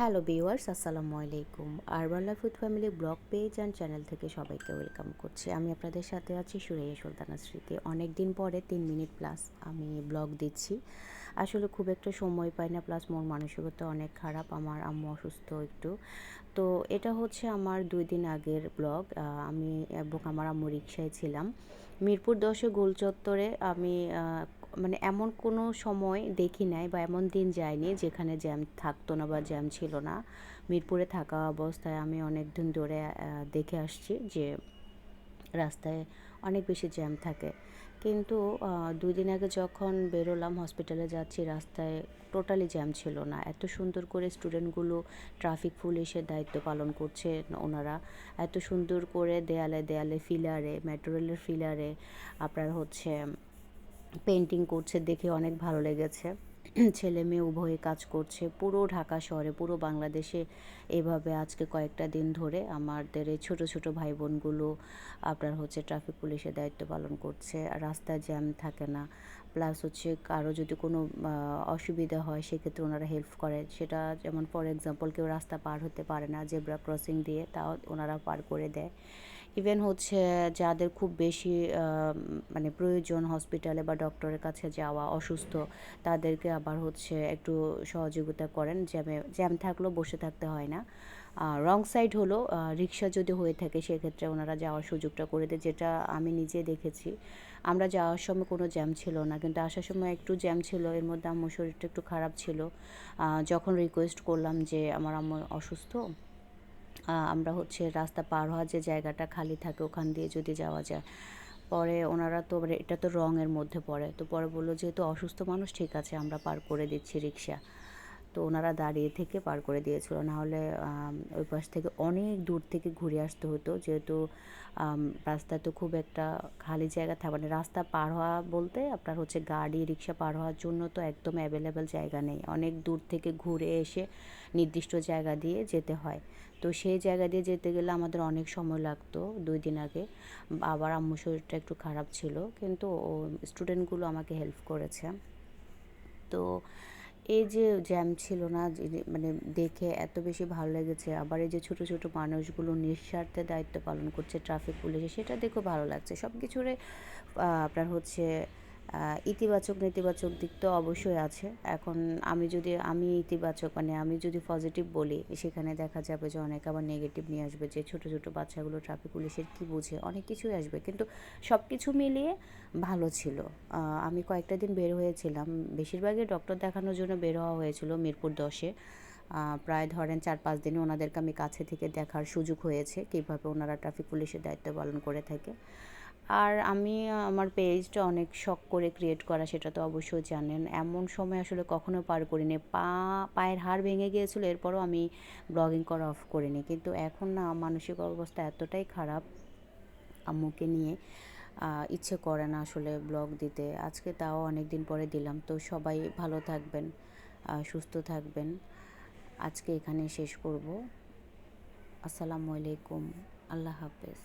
Hello viewers, আসসালামু আলাইকুম। Urban life with family blog page and channel থেকে সবাইকে ওয়েলকাম করছি। আমি আপনাদের সাথে আছি সুরাইয়া সুলতানা স্মৃতি। অনেক দিন পরে তিন মিনিট প্লাস আমি ব্লগ দিচ্ছি। আসলে খুব একটা সময় পাই না প্লাস মন মানসিকতা অনেক খারাপ, আমার আম্মু অসুস্থ একটু। তো এটা হচ্ছে আমার দুই দিন আগের ব্লগ। আমি এবং আমার আম্মু রিক্সায় ছিলাম। মিরপুর দশে গোল চত্বরে আমি মানে এমন কোনো সময় দেখি নাই বা এমন দিন যায়নি যেখানে জ্যাম থাকতো না বা জ্যাম ছিল না। মিরপুরে থাকা অবস্থায় আমি অনেক দিন ধরে দেখে আসছি যে রাস্তায় অনেক বেশি জ্যাম থাকে। কিন্তু দুই দিন আগে যখন বেরোলাম হসপিটালে যাচ্ছি, রাস্তায় টোটালি জ্যাম ছিল না। এত সুন্দর করে স্টুডেন্টগুলো ট্রাফিক পুলিশের দায়িত্ব পালন করছে ওনারা। এত সুন্দর করে দেয়ালে দেয়ালে ফিলারে মেট্রো রেলের ফিলারে আপনার হচ্ছে পেন্টিং করছে দেখে অনেক ভালো লেগেছে। ছেলে মেয়ে উভয়ে কাজ করছে। পুরো ঢাকা শহরে, পুরো বাংলাদেশে এভাবে আজকে কয়েকটা দিন ধরে আমাদের এই ছোটো ছোটো ভাই বোনগুলো আপনার হচ্ছে ট্রাফিক পুলিশের দায়িত্ব পালন করছে। আর রাস্তায় জ্যাম থাকে না। প্লাস হচ্ছে কারও যদি কোনো অসুবিধা হয়, সেক্ষেত্রে ওনারা হেল্প করে। সেটা যেমন ফর এক্সাম্পল কেউ রাস্তা পার হতে পারে না জেব্রা ক্রসিং দিয়ে, তাও ওনারা পার করে দেয়। ইভেন হচ্ছে যাদের খুব বেশি মানে প্রয়োজন হসপিটালে বা ডক্টরের কাছে যাওয়া, অসুস্থ, তাদেরকে আবার হচ্ছে একটু সহযোগিতা করেন। জ্যামে, জ্যাম থাকলেও বসে থাকতে হয় না। রং সাইড হলো রিক্সা যদি হয়ে থাকে সেক্ষেত্রে ওনারা যাওয়ার সুযোগটা করে দেয়, যেটা আমি নিজে দেখেছি। আমরা যাওয়ার সময় কোনো জ্যাম ছিল না, কিন্তু আসার সময় একটু জ্যাম ছিল, এর মধ্যে আম্মুর শরীরটা একটু খারাপ ছিল। যখন রিকোয়েস্ট করলাম যে আমার আম্মু অসুস্থ আমরা হচ্ছে রাস্তা পার হওয়ার যে জায়গাটা খালি থাকে ওখান দিয়ে যদি যাওয়া যায়। পরে ওনারা তো এটা তো রঙের মধ্যে পড়ে। তো পরে বলল, যেহেতু অসুস্থ মানুষ, ঠিক আছে, আমরা পার করে দিচ্ছি রিক্সা। তো ওনারা দাঁড়িয়ে থেকে পার করে দিয়েছিল। নাহলে ওই পাশ থেকে অনেক দূর থেকে ঘুরে আসতে হতো। যেহেতু রাস্তায় তো খুব একটা খালি জায়গা থাকে মানে রাস্তা পার হওয়া বলতে আপনার হচ্ছে গাড়ি, রিক্সা পার হওয়ার জন্য তো একদম অ্যাভেলেবেল জায়গা নেই। অনেক দূর থেকে ঘুরে এসে নির্দিষ্ট জায়গা দিয়ে যেতে হয়। তো সেই জায়গা দিয়ে যেতে গেলে আমাদের অনেক সময় লাগতো দুই দিন আগে। আবার আম্মু শরীরটা একটু খারাপ ছিল, কিন্তু স্টুডেন্টগুলো আমাকে হেল্প করেছে। তো এই যে জ্যাম ছিল না মানে দেখে এত বেশি ভালো লেগেছে, আবার এই যে ছোট ছোট মানুষগুলো নিঃস্বার্থে দায়িত্ব পালন করছে ট্রাফিক পুলিশে সেটা দেখেও ভালো লাগছে। সব কিছুরে আপনার হচ্ছে ইতিবাচক, নেতিবাচক দিক তো অবশ্যই আছে। এখন আমি যদি, আমি ইতিবাচক মানে আমি যদি পজিটিভ বলি, সেখানে দেখা যাবে যে অনেক আবার নেগেটিভ নিয়ে আসবে, যে ছোটো ছোটো বাচ্চাগুলো ট্রাফিক পুলিশের কী বুঝে, অনেক কিছুই আসবে। কিন্তু সব কিছু মিলিয়ে ভালো ছিল। আমি কয়েকটা দিন বের হয়েছিলাম। বেশিরভাগই ডক্টর দেখানোর জন্য বের হওয়া হয়েছিল মিরপুর দশে। প্রায় ধরেন চার পাঁচ দিনে ওনাদেরকে আমি কাছে থেকে দেখার সুযোগ হয়েছে, কীভাবে ওনারা ট্রাফিক পুলিশের দায়িত্ব পালন করে থাকে। আর আমি, আমার পেজটা অনেক শখ করে ক্রিয়েট করা, সেটা তো অবশ্যই জানেন। এমন সময় আসলে কখনো পার করিনি। পা, পায়ের হাড় ভেঙে গিয়েছিল, এরপরও আমি ব্লগিং করা অফ করিনি। কিন্তু এখন না, মানসিক অবস্থা এতটাই খারাপ আম্মুকে নিয়ে ইচ্ছে করে না আসলে ব্লগ দিতে। আজকে তাও অনেক দিন পরে দিলাম। তো সবাই ভালো থাকবেন সুস্থ থাকবেন। আজকে এখানে শেষ করব। আসসালামু আলাইকুম। আল্লাহ হাফেজ।